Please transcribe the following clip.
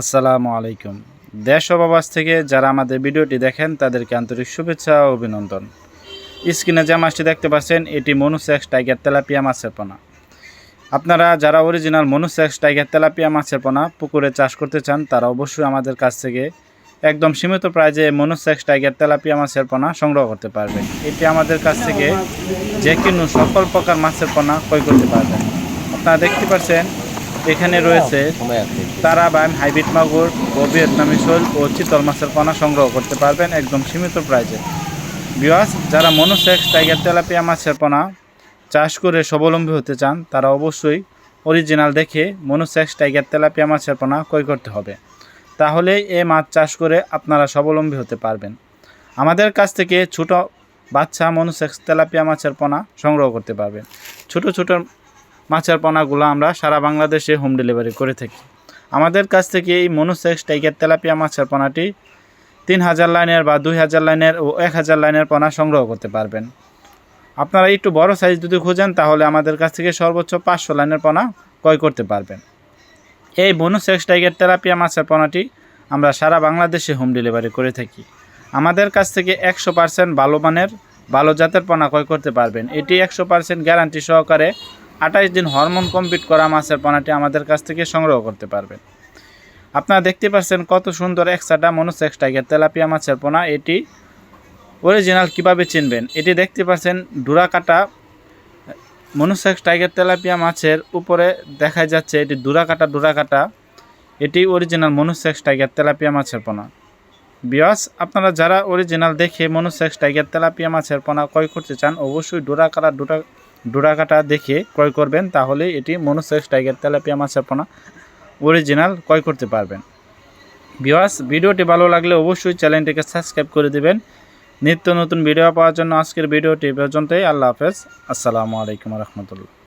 আসসালামু আলাইকুম। দেশ প্রবাস থেকে যারা আমাদের ভিডিওটি দেখেন, তাদেরকে আন্তরিক শুভেচ্ছা ও অভিনন্দন। স্ক্রিনে যে মাছটি দেখতে পাচ্ছেন, এটি মনুসেক্স টাইগার তেলাপিয়া মাছের পোনা। আপনারা যারা অরিজিনাল মনুসেক্স টাইগার তেলাপিয়া মাছের পোনা পুকুরে চাষ করতে চান, তারা অবশ্যই আমাদের কাছ থেকে একদম সীমিত প্রায় প্রাইজে মনুসেক্স টাইগার তেলাপিয়া মাছের পোনা সংগ্রহ করতে পারবেন। এটি আমাদের কাছ থেকে যে কোনো সকল প্রকার মাছের পোনা ক্রয় করতে পারবেন। আপনারা দেখতে পাচ্ছেন এখানে রয়েছে তারা বাইম হাইব্রিড মাগুর ও ভিয়েতনামি শোল ও চিতল মাছের পোনা সংগ্রহ করতে পারবেন একদম সীমিত প্রাইজে। বিয়াস যারা মনোসেক্স টাইগার তেলাপিয়া মাছের পোনা চাষ করে স্বাবলম্বী হতে চান তারা অবশ্যই অরিজিনাল দেখে মনোসেক্স টাইগার তেলাপিয়া মাছের পোনা ক্রয় করতে হবে। তাহলেই এ মাছ চাষ করে আপনারা স্বাবলম্বী হতে পারবেন। আমাদের কাছ থেকে ছোট বাচ্চা মনোসেক্স তেলাপিয়া মাছের পোনা সংগ্রহ করতে পারবেন। ছোট ছোট মাছের পোনাগুলো আমরা সারা বাংলাদেশে হোম ডেলিভারি করে থাকি। আমাদের কাছ থেকে এই মনোসেক্স টাইগার তেলাপিয়া মাছের পোনাটি তিন হাজার লাইনের বা দুই হাজার লাইনের ও এক হাজার লাইনের পোনা সংগ্রহ করতে পারবেন। আপনারা একটু বড় সাইজ যদি খুঁজেন, তাহলে আমাদের কাছ থেকে সর্বোচ্চ পাঁচশো লাইনের পোনা ক্রয় করতে পারবেন। এই মনোসেক্স টাইগার তেলাপিয়া মাছের পোনাটি আমরা সারা বাংলাদেশে হোম ডেলিভারি করে থাকি। আমাদের কাছ থেকে একশো পার্সেন্ট ভালো মানের, ভালো জাতের পোনা ক্রয় করতে পারবেন। এটি একশো পার্সেন্ট গ্যারান্টি সহকারে আঠাশ দিন হরমোন কমপ্লিট করা মাছের পোনাটি আমাদের কাছ থেকে সংগ্রহ করতে পারবেন। আপনারা দেখতে পাচ্ছেন কত সুন্দর একসাটা মনোসেক্স টাইগার তেলাপিয়া মাছের পোনা। এটি অরিজিনাল কীভাবে চিনবেন? এটি দেখতে পাচ্ছেন ডুরা কাটা মনোসেক্স টাইগার তেলাপিয়া মাছের উপরে দেখা যাচ্ছে এটি ডুরা কাটা ডুরা কাটা। এটি অরিজিনাল মনোসেক্স টাইগার তেলাপিয়া মাছের পোনা। বিয়াস আপনারা যারা অরিজিনাল দেখে মনুষ মনোসেক্স টাইগার তেলাপিয়া মাছের পোনা ক্রয় করতে চান, অবশ্যই ডোরা ডোরা ডোরা কাটা দেখে ক্রয় করবেন, তাহলে এটি মনোসেক্স টাইগার তেলাপিয়া মাছ আপনার অরিজিনাল ক্রয় করতে পারবেন। বিহাস ভিডিওটি ভালো লাগলে অবশ্যই চ্যানেলটিকে সাবস্ক্রাইব করে দেবেন। নিত্য নতুন ভিডিও পাওয়ার জন্য আজকের ভিডিওটি পর্যন্তই। আল্লাহ হাফেজ। আসসালামু আলাইকুম রহমতুল্লাহ।